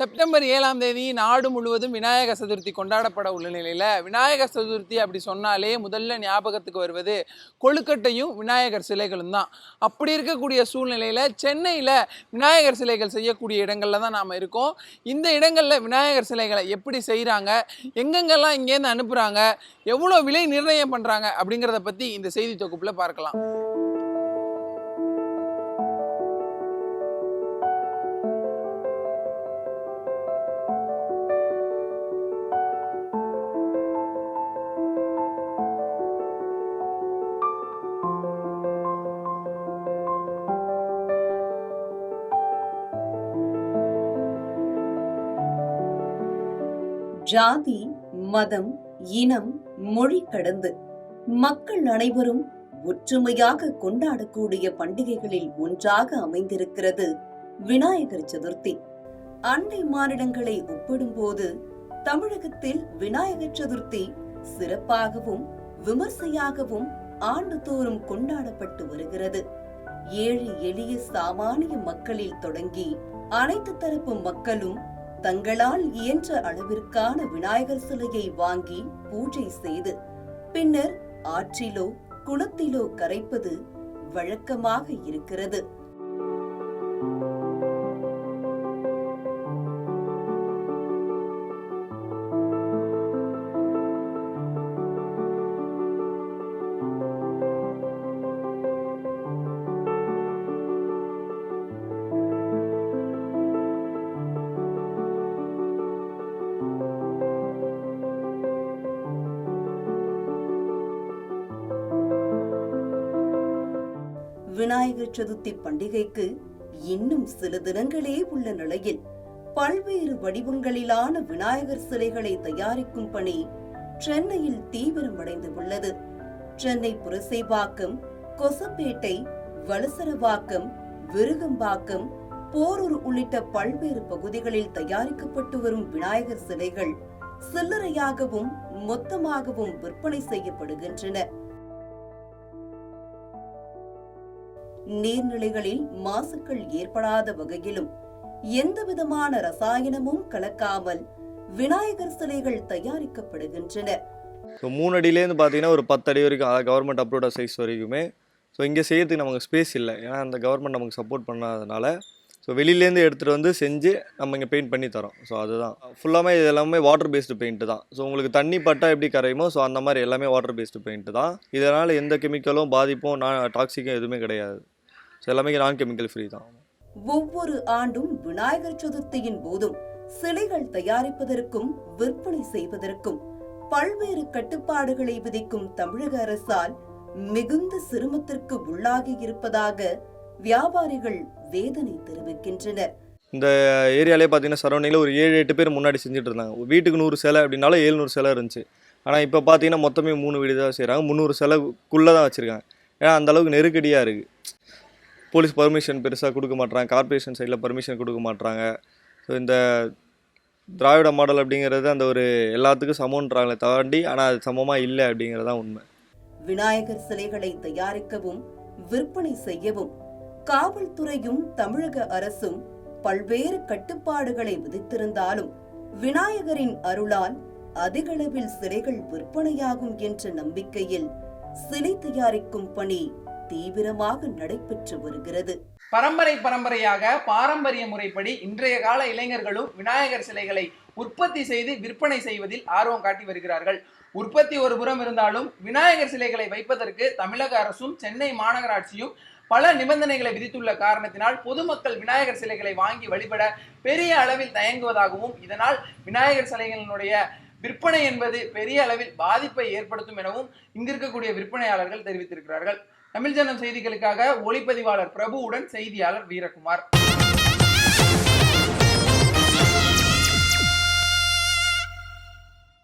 September ஏழாம் தேதி நாடு முழுவதும் விநாயகர் சதுர்த்தி கொண்டாடப்பட உள்ள நிலையில் விநாயகர் சதுர்த்தி அப்படி சொன்னாலே முதல்ல ஞாபகத்துக்கு வருவது கொழுக்கட்டையும் விநாயகர் சிலைகளும் தான். அப்படி இருக்கக்கூடிய சூழ்நிலையில் சென்னையில் விநாயகர் சிலைகள் செய்யக்கூடிய இடங்களில் தான் நாம் இருக்கோம். இந்த இடங்களில் விநாயகர் சிலைகளை எப்படி செய்கிறாங்க எங்கெங்கெல்லாம் இங்கேருந்து அனுப்புகிறாங்க எவ்வளோ விலை நிர்ணயம் பண்ணுறாங்க அப்படிங்கிறத பற்றி இந்த செய்தி தொகுப்பில் பார்க்கலாம். ஜாதி மதம் இனம் மொழி கடந்து மக்கள் அனைவரும் ஒற்றுமையாக கொண்டாடக்கூடிய பண்டிகைகளில் ஒன்றாக அமைந்திருக்கிறது விநாயகர் சதுர்த்தி. அண்டை மாநிலங்களை ஒப்பிடும்போது தமிழகத்தில் விநாயகர் சதுர்த்தி சிறப்பாகவும் விமர்சையாகவும் ஆண்டுதோறும் கொண்டாடப்பட்டு வருகிறது. ஏழை எளிய சாமானிய மக்களில் தொடங்கி அனைத்து தரப்பு மக்களும் தங்களால் இயன்ற அளவிற்கான விநாயகர் சிலையை வாங்கி பூஜை செய்து பின்னர் ஆற்றிலோ குளத்திலோ கரைப்பது வழக்கமாக இருக்கிறது. விநாயகர் சதுர்த்தி பண்டிகைக்கு இன்னும் சில தினங்களே உள்ள நிலையில் பல்வேறு வடிவங்களிலான விநாயகர் சிலைகளை தயாரிக்கும் பணி சென்னையில் தீவிரமடைந்து உள்ளது சென்னை புரசைவாக்கம் கொசப்பேட்டை வலசரவாக்கம் விருகம்பாக்கம் போரூர் உள்ளிட்ட பல்வேறு பகுதிகளில் தயாரிக்கப்பட்டு வரும் விநாயகர் சிலைகள் சில்லறையாகவும் மொத்தமாகவும் விற்பனை செய்யப்படுகின்றன. நீர்நிலைகளில் மாசுக்கள் ஏற்படாத வகையிலும் எந்தவிதமான ரசாயனமும் கலக்காமல் விநாயகர் சிலைகள் தயாரிக்கப்படுகின்றன. ஸோ மூணு அடியிலேருந்து பார்த்தீங்கன்னா ஒரு பத்து அடி வரைக்கும் கவர்மெண்ட் அப்ரூவ்ட் சைஸ் வரைக்குமே. ஸோ இங்கே செய்யறதுக்கு நமக்கு ஸ்பேஸ் இல்லை. ஏன்னா அந்த கவர்மெண்ட் நமக்கு சப்போர்ட் பண்ணாதனால ஸோ வெளியிலேருந்து எடுத்துகிட்டு வந்து செஞ்சு நம்ம இங்கே பெயிண்ட் பண்ணி தரோம். ஸோ அதுதான். ஃபுல்லாமே இது எல்லாமே வாட்டர் பேஸ்டு பெயிண்ட் தான். ஸோ உங்களுக்கு தண்ணி பட்டா எப்படி கரையுமோ ஸோ அந்த மாதிரி எல்லாமே வாட்டர் பேஸ்டு பெயிண்ட் தான். இதனால் எந்த கெமிக்கலும் பாதிப்பும் நான் டாக்ஸிக்கும் எதுவுமே கிடையாது. ஸோ எல்லாமே நான் கெமிக்கல் ஃப்ரீ தான். ஒவ்வொரு ஆண்டும் விநாயகர் சதுர்த்தியின் போதும் சிலைகள் தயாரிப்பதற்கும் விற்பனை செய்வதற்கும் பல்வேறு கட்டுப்பாடுகளை விதிக்கும் தமிழக அரசால் மிகுந்த சிரமத்திற்கு உள்ளாகி இருப்பதாக வியாபாரிகள் வேதனை தெரிவிக்கின்றனர். இந்த ஏரியாலே பார்த்தீங்கன்னா சரௌண்டிங்கில் ஒரு ஏழு எட்டு பேர் முன்னாடி செஞ்சுட்டு இருந்தாங்க வீட்டுக்கு நூறு சிலை அப்படின்னாலும் ஏழ்நூறு சிலை இருந்துச்சு. ஆனால் இப்போ பார்த்தீங்கன்னா மொத்தமே மூணு வீடு தான் செய்கிறாங்க முந்நூறு சிலைக்குள்ளே தான் வச்சுருக்காங்க. ஏன்னா அந்த அளவுக்கு நெருக்கடியாக இருக்குது போலீஸ் பர்மிஷன் பெருசாக கொடுக்க மாட்றாங்க. கார்ப்பரேஷன் சைடில் பர்மிஷன் கொடுக்க மாட்றாங்க. ஸோ இந்த திராவிட மாடல் அப்படிங்கிறது அந்த ஒரு எல்லாத்துக்கும் சமன்றாங்களே தாண்டி ஆனால் அது சமமாக இல்லை அப்படிங்கிறது தான் உண்மை. விநாயகர் சிலைகளை தயாரிக்கவும் விற்பனை செய்யவும் காவல்துறையும் தமிழக அரசும் பல்வேறு கட்டுப்பாடுகளை விதித்திருந்தாலும் விநாயகரின் அருளால் அதிகளவில் சிலைகள் விற்பனையாகும் என்ற நம்பிக்கையில் சிலை தயாரிக்கும் பணி தீவிரமாக நடைபெற்று வருகிறது. பரம்பரை பரம்பரையாக பாரம்பரிய முறைப்படி இன்றைய கால இளைஞர்களும் விநாயகர் சிலைகளை உற்பத்தி செய்து விற்பனை செய்வதில் ஆர்வம் காட்டி வருகிறார்கள். உற்பத்தி ஒரு புறம் இருந்தாலும் விநாயகர் சிலைகளை வைப்பதற்கு தமிழக அரசும் சென்னை மாநகராட்சியும் பல நிபந்தனைகளை விதித்துள்ள காரணத்தினால் பொதுமக்கள் விநாயகர் சிலைகளை வாங்கி வழிபட பெரிய அளவில் தயங்குவதாகவும் இதனால் விநாயகர் சிலைகளினுடைய விற்பனை என்பது பெரிய அளவில் பாதிப்பை ஏற்படுத்தும் எனவும் இங்கிருக்கக்கூடிய விற்பனையாளர்கள் தெரிவித்திருக்கிறார்கள். தமிழ் ஜனம் செய்திகளுக்காக ஒளிப்பதிவாளர் பிரபுவுடன் செய்தியாளர் வீரகுமார்.